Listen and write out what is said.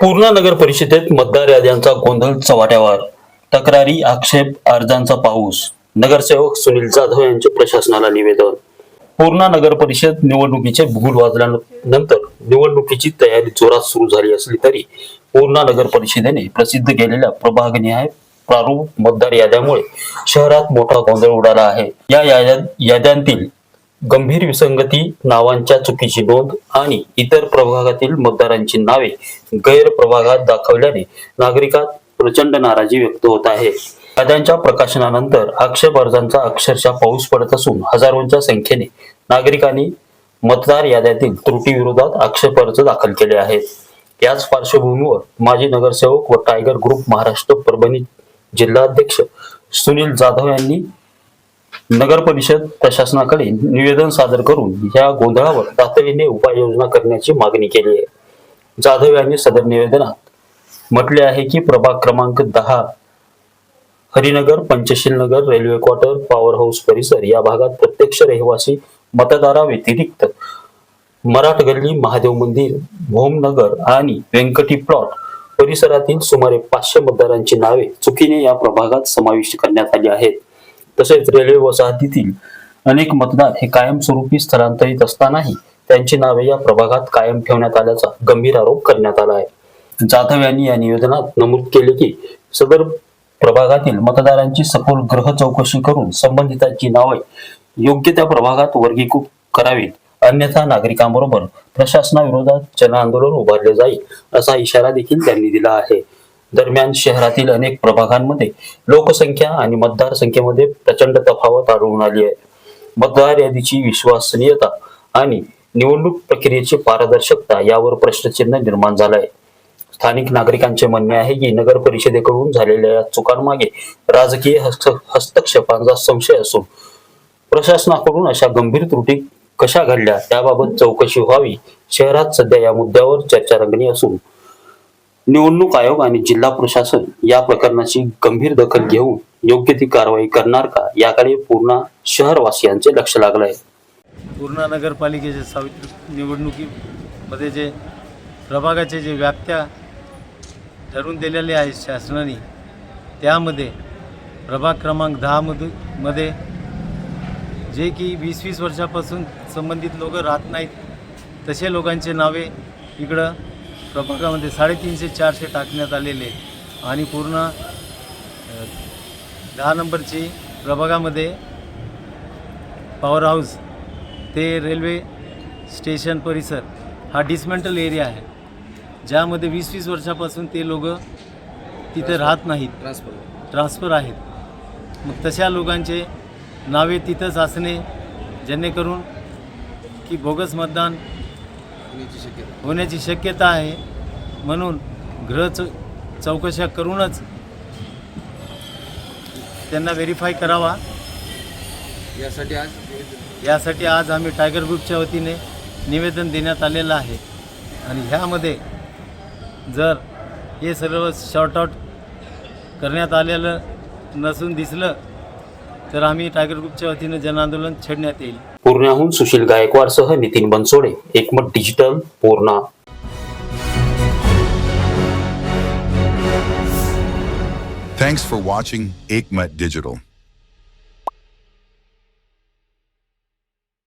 पूर्णा नगर परिषदेत मतदार याद्यांचा गोंधळ चव्हाट्यावर. तक्रारी आक्षेप अर्जांचा पाऊस. नगरसेवक सुनील जाधव यांचे प्रशासनाला निवेदन. पूर्णा नगर परिषद निवडणुकीचे भूल वाजल्यानंतर निवडणुकीची तयारी जोरात सुरू झाली असली तरी पूर्णा नगर परिषदेने प्रसिद्ध केलेल्या प्रभागनिहाय प्रारूप मतदार याद्यामुळे शहरात मोठा गोंधळ उडाला आहे. या याद्यांतील गंभीर विसंगती नावांच्या चुकीची नोंद आणि इतर प्रभागातील मतदारांची नावे गैरप्रभागात दाखवल्याने नागरिकात प्रचंड नाराजी व्यक्त होत आहे. कायद्यांच्या प्रकाशनानंतर आक्षेप अर्जांचा अक्षरशः पाऊस पडत असून हजारोंच्या संख्येने नागरिकांनी मतदार याद्यातील त्रुटी विरोधात आक्षेप अर्ज दाखल केले आहेत. याच पार्श्वभूमीवर माजी नगरसेवक व टायगर ग्रुप महाराष्ट्र परभणी जिल्हाध्यक्ष सुनील जाधव यांनी नगर परिषद प्रशासनाकडे निवेदन सादर करून या गोंधळावर तातडीने उपाययोजना करण्याची मागणी केली आहे. जाधव यांनी सदर निवेदनात म्हटले आहे की प्रभाग क्रमांक दहा Harinagar Panchsheel Nagar railway quarter power house परिसर या भागात प्रत्यक्ष रहिवासी मतदाराव्यतिरिक्त मराठ गल्ली महादेव मंदिर भोमनगर आणि व्यंकटी प्लॉट परिसरातील सुमारे पाचशे मतदारांची नावे चुकीने या प्रभागात समाविष्ट करण्यात आली आहेत. तसेच रेल्वे वसाहतीतील अनेक मतदार हे कायमस्वरूपी स्थलांतरित असतानाही त्यांची नावे या प्रभागात कायम ठेवण्यात आल्याचा गंभीर आरोप करण्यात आला आहे. जाधव यांनी या निवेदनात नमूद केले की सदर प्रभागातील मतदारांची सखोल ग्रह चौकशी करून संबंधितांची नावे योग्य त्या प्रभागात वर्गीकृत करावीत. अन्यथा नागरिकांबरोबर प्रशासनाविरोधात जनआंदोलन उभारले जाईल असा इशारा देखील त्यांनी दिला आहे. दरम्यान शहरातील अनेक प्रभागांमध्ये लोकसंख्या आणि मतदार संख्येमध्ये प्रचंड तफावत आढळून आली आहे. मतदार यादीची विश्वसनीयता आणि निवडणूक प्रक्रियेची पारदर्शकता यावर प्रश्नचिन्ह निर्माण झालंय. स्थानिक नागरिकांचे म्हणणे आहे की नगर परिषदेकडून झालेल्या या चुकांमागे राजकीय हस्तक्षेपांचा संशय असून प्रशासनाकडून अशा गंभीर त्रुटी कशा घडल्या त्याबाबत चौकशी व्हावी शहरात सध्या या मुद्द्यावर चर्चा रंगणी असून निवडणूक आयोग आणि जिल्हा प्रशासन या प्रकरणाची गंभीर दखल घेऊन योग्य ती कारवाई करणार का? याकडे पूर्ण शहरवासियांचे लक्ष लागलं आहे. पूर्णा नगरपालिकेचे सावित्री निवडणुकीमध्ये जे प्रभागाचे जे व्याप्त्या ठरवून दिलेले आहेत शासनाने त्यामध्ये प्रभाग क्रमांक दहामध्ये मध्ये जे की वीस वीस वर्षापासून संबंधित लोक राहत नाहीत तसे लोकांचे नावे इकडं प्रभागामध्ये साडेतीनशे चारशे टाकण्यात आलेले. आणि पूर्ण दहा नंबरची प्रभागामध्ये पॉवर हाऊस ते रेल्वे स्टेशन परिसर हा डिसमेंटल एरिया आहे. ज्यामध्ये वीस वीस वर्षापासून ते लोक तिथे राहत नाहीत. ट्रान्सफर आहेत. मग तशा लोकांचे नावे तिथंच असणे जेणेकरून की बोगस मतदान होण्याची शक्यता आहे. म्हणून चौ चौकशा करूनच त्यांना व्हेरीफाय करावा. यासाठी आज यासाठी आज आम्ही टायगर ग्रुपच्या वतीने निवेदन देण्यात आलेलं आहे. आणि ह्यामध्ये जर हे सर्व शॉर्ट आउट करण्यात आलेलं नसून दिसलं तर आम्ही टायगर ग्रुपच्या वतीनं जनआंदोलन छेडण्यात येईल. पूर्ण्याहून Sushil गायकवाडसह Nitin Bansode Ekmat digital Purna. Thanks for watching Ekmat digital